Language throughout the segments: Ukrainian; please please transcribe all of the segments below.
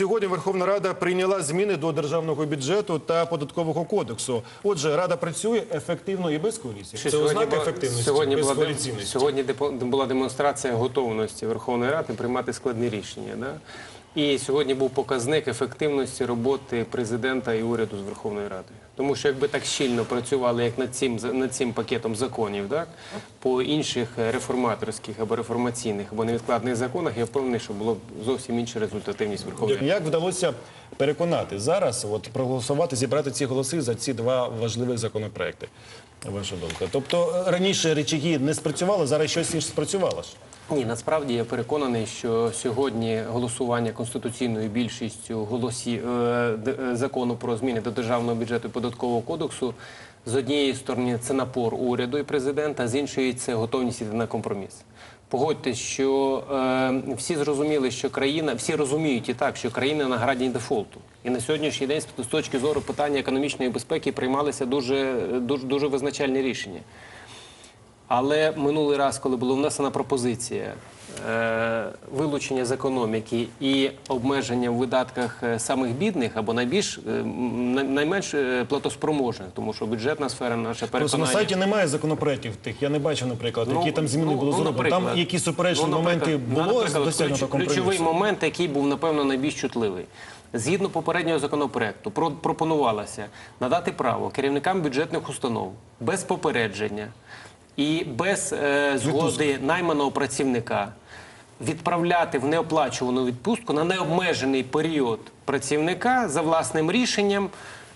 сьогодні Верховна Рада прийняла зміни до державного бюджету та податкового кодексу. Отже, рада працює ефективно і без коаліції. Це ознака ефективності сьогодні без була, сьогодні була демонстрація готовності Верховної Ради приймати складні рішення. Да? І сьогодні був показник ефективності роботи президента і уряду з Верховною Радою. Тому що якби так щільно працювали, як над цим, над цим пакетом законів, так? по інших реформаторських або реформаційних або невідкладних законах, я впевнений, що було б зовсім інша результативність Верховної Ради. Як вдалося переконати зараз, от проголосувати, зібрати ці голоси за ці два важливих законопроекти? Ваша думка. Тобто е, раніше речаги не спрацювали, зараз щось інше спрацювало ж. Ні, насправді я переконаний, що сьогодні голосування конституційною більшістю голосів е, е, закону про зміни до державного бюджету і податкового кодексу з однієї сторони це напор уряду і президента, з іншої це готовність йти на компроміс. Погодьтесь, що е, всі зрозуміли, що країна, всі розуміють і так, що країна на грані дефолту. І на сьогоднішній день з точки зору питання економічної безпеки приймалися дуже, дуже, дуже визначальні рішення. Але минулий раз, коли була внесена пропозиція е, вилучення з економіки і обмеження в видатках е, самих бідних або найбільш е, найменш платоспроможних, тому що бюджетна сфера наша Просто на сайті немає законопроєктів тих. Я не бачив, наприклад, які там зміни були зроблені. Там які суперечні Ну, моменти було досягнуто ключ- Ключовий момент, який був напевно найбільш чутливий. Згідно попереднього законопроекту, про- пропонувалося надати право керівникам бюджетних установ без попередження і без е, згоди найманого працівника відправляти в неоплачувану відпустку на необмежений період працівника за власним рішенням.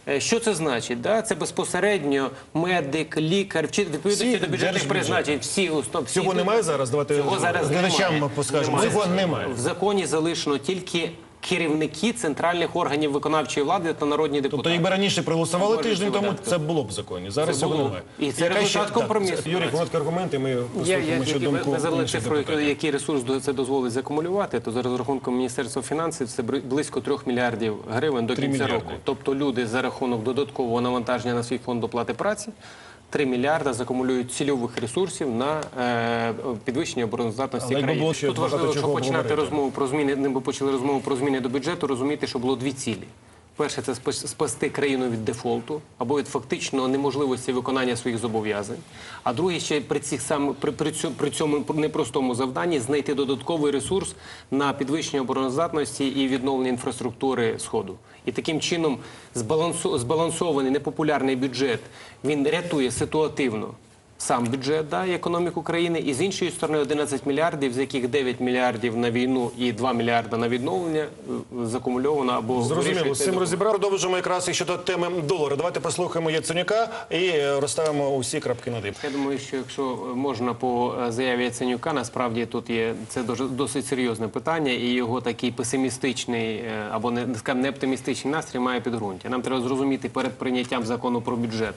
Е, Що це значить? Да? Це безпосередньо медик, лікар, вчитель, відповідно Всі до бюджетних держбюджети. призначень. Всі установ, всі Цього немає зараз? Давайте Цього зараз глядачам немає. поскажемо. Цього немає. В законі залишено тільки керівники центральних органів виконавчої влади та народні депутати. Тобто, якби раніше проголосували тиждень тому, це було б в законі. Зараз Це було. І це Яка результат ще- компромісу. Так, Юрій, короткі аргументи. Ми Я, я, послухаємо як ви думку назвали інших цифру, депутатів. який ресурс до- це дозволить закумулювати, то за розрахунком Міністерства фінансів це бри- близько 3 мільярдів гривень до Три кінця мільярди. року. Тобто люди за рахунок додаткового навантаження на свій фонд оплати праці 3 мільярда закумулюють цільових ресурсів на е, підвищення обороноздатності країни. Тут важливо, щоб починати говорити. розмову про зміни, не почали розмову про зміни до бюджету, розуміти, що було дві цілі. Перше, це спас- спасти країну від дефолту або від фактично неможливості виконання своїх зобов'язань. А друге, ще при цих сам при, при, цьому, при цьому непростому завданні знайти додатковий ресурс на підвищення обороноздатності і відновлення інфраструктури сходу. І таким чином збалансований непопулярний бюджет він рятує ситуативно сам бюджет да, і економіку країни, і з іншої сторони 11 мільярдів, з яких 9 мільярдів на війну і 2 мільярда на відновлення е, закумульовано або Зрозуміло, з цим розібрали. Продовжимо якраз і щодо теми долара. Давайте послухаємо Яценюка і е, розставимо усі крапки над «і». Я думаю, що якщо можна по е, заяві Яценюка, насправді тут є це досить серйозне питання, і його такий песимістичний е, або не не скажімо, не оптимістичний настрій має підґрунтя. Нам треба зрозуміти перед прийняттям закону про бюджет.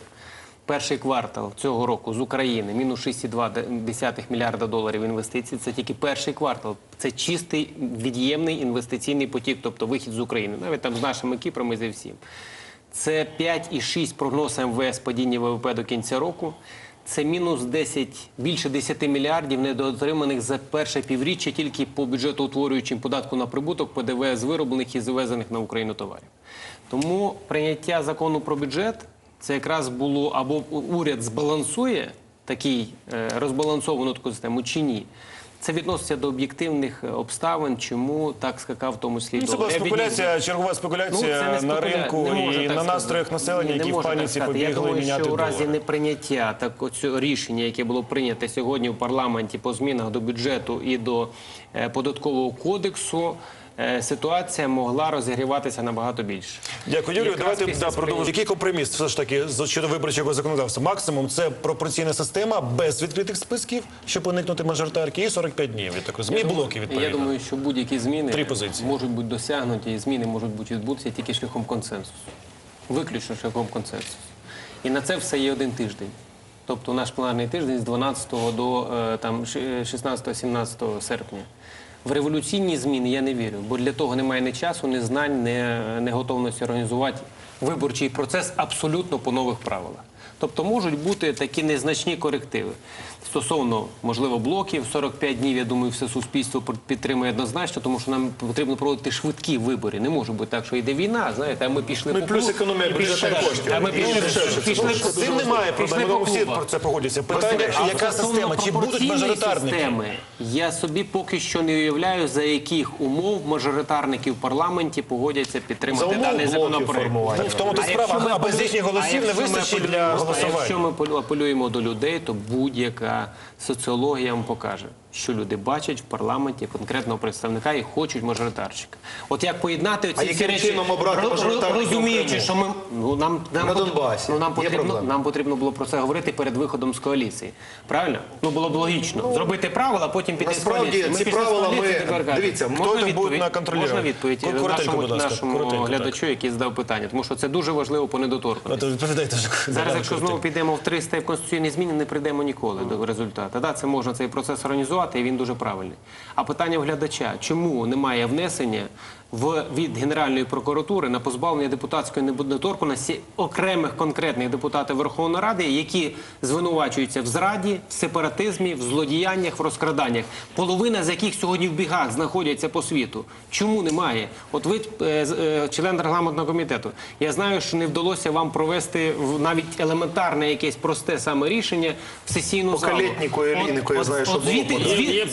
Перший квартал цього року з України мінус 6,2 мільярда доларів інвестицій. Це тільки перший квартал. Це чистий від'ємний інвестиційний потік, тобто вихід з України, навіть там з нашими кіпроми зі всім. Це 5,6 прогноз МВС падіння ВВП до кінця року. Це мінус 10, більше 10 мільярдів недоотриманих за перше півріччя тільки по бюджетоутворюючим податку на прибуток ПДВ з вироблених і завезених на Україну товарів. Тому прийняття закону про бюджет це якраз було або уряд збалансує такий е, розбалансовану таку систему чи ні. Це відноситься до об'єктивних е, обставин, чому так скакав в тому числі Ну, Це була спекуляція, чергова Ну, спекуляція це не на ринку і на настроях населення, які в паніці сказати. Я думаю, міняти що у разі неприйняття так оцього рішення, яке було прийнято сьогодні в парламенті по змінах до бюджету і до е, податкового кодексу, е, ситуація могла розігріватися набагато більше. Дякую, Юрію. Якраз Давайте після да, продовжимо. Який компроміс все ж таки з- щодо виборчого законодавства? Максимум це пропорційна система без відкритих списків, щоб уникнути мажоритарки, і 45 днів. Я так розумію. І блоки відповідно. Я думаю, що будь-які зміни Три позиції. можуть бути досягнуті, і зміни можуть бути відбутися тільки шляхом консенсусу. Виключно шляхом консенсусу. І на це все є один тиждень. Тобто наш пленарний тиждень з 12 до е, там, 16-17 серпня. В революційні зміни я не вірю, бо для того немає ні часу, ні знань, ні, ні готовності організувати виборчий процес абсолютно по нових правилах. Тобто можуть бути такі незначні корективи. Стосовно, можливо, блоків 45 днів, я думаю, все суспільство підтримує однозначно, тому що нам потрібно проводити швидкі вибори. Не може бути так, що йде війна, знаєте, а ми пішли Ну, по плюс економія пішли бюджетних коштів. А ми І пішли, дешевше. пішли, З цим немає проблем, пішли ну, всі про це погодяться. Питання, А яка система, чи будуть мажоритарники? системи, я собі поки що не уявляю, за яких умов мажоритарники в парламенті погодяться підтримати даний законопроект. В тому то справа, а без їхніх голосів не якщо ми вистачить апелюємо- а голосування. Якщо ми апелю- апелюємо до людей, то будь-яка соціологія вам покаже, що люди бачать в парламенті конкретного представника і хочуть мажоритарщика. От як поєднати ці яким речі, чином обрати розуміючи, що ми ну нам нам На пот- Донбасі. Ну, нам потрібно нам потрібно було про це говорити перед виходом з коаліції. Правильно? Ну було б логічно зробити правила, потім піти з насправді коаліції. ці правила ми- тепер дивіться, можна хто буде відповідь? на контролювати? Можна відповідь Коротенько, нашому, нашому глядачу, який задав питання, тому що це дуже важливо по відповідайте вже. Зараз, якщо знову підемо в 300 і в конституційні зміни, не прийдемо ніколи до результату. Да, це можна цей процес організувати, і він дуже правильний. А питання в глядача: чому немає внесення в від Генеральної прокуратури на позбавлення депутатської недоторканності окремих конкретних депутатів Верховної Ради, які звинувачуються в зраді, в сепаратизмі, в злодіяннях, в розкраданнях, половина з яких сьогодні в бігах знаходяться по світу. Чому немає? От ви е, е, член регламентного комітету. Я знаю, що не вдалося вам провести в- навіть елементарне якесь просте саме рішення в сесійну залу. Калєтніку і я знаю, що було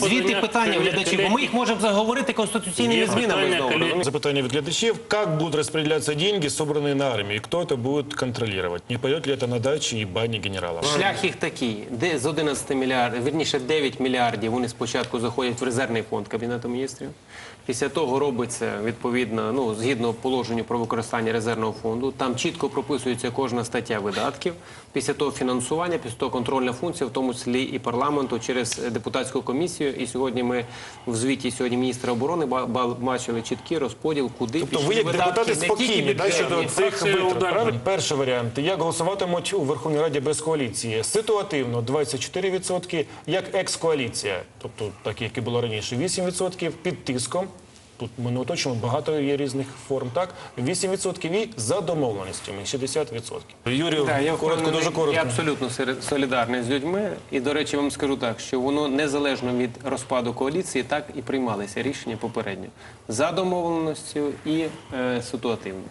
звідти, питання глядачів, бо ми їх можемо заговорити конституційними змінами знову Калє- розумієте? Запитание от глядачей. Как будут распределяться деньги, собранные на армию? И кто это будет контролировать? Не пойдет ли это на дачи и бани генералов? Шлях їх такий, де з 11 мільярдів, вірніше 9 мільярдів, вони спочатку заходять в резервний фонд Кабінету міністрів. Після того робиться відповідно, ну згідно положенню про використання резервного фонду. Там чітко прописується кожна стаття видатків. Після того фінансування, після того контрольна функція, в тому числі і парламенту через депутатську комісію. І сьогодні ми в звіті сьогодні міністра оборони ба- ба- чіткий розподіл, куди Тобто пішли ви як видатки, депутати не тільки спокійні да, щодо цих Фракція витрат, «Удар». правильно? Перший варіант. Як голосуватимуть у Верховній Раді без коаліції? Ситуативно 24%, як екс-коаліція, тобто так, як і було раніше, 8% під тиском. Тут ми не уточнюємо, багато є різних форм, так? 8% і за домовленостями 60%. Юрію, да, я коротко, дуже коротко. Я абсолютно солідарний з людьми. І, до речі, вам скажу так, що воно незалежно від розпаду коаліції, так і приймалися рішення попередньо за домовленостю і е, ситуативно.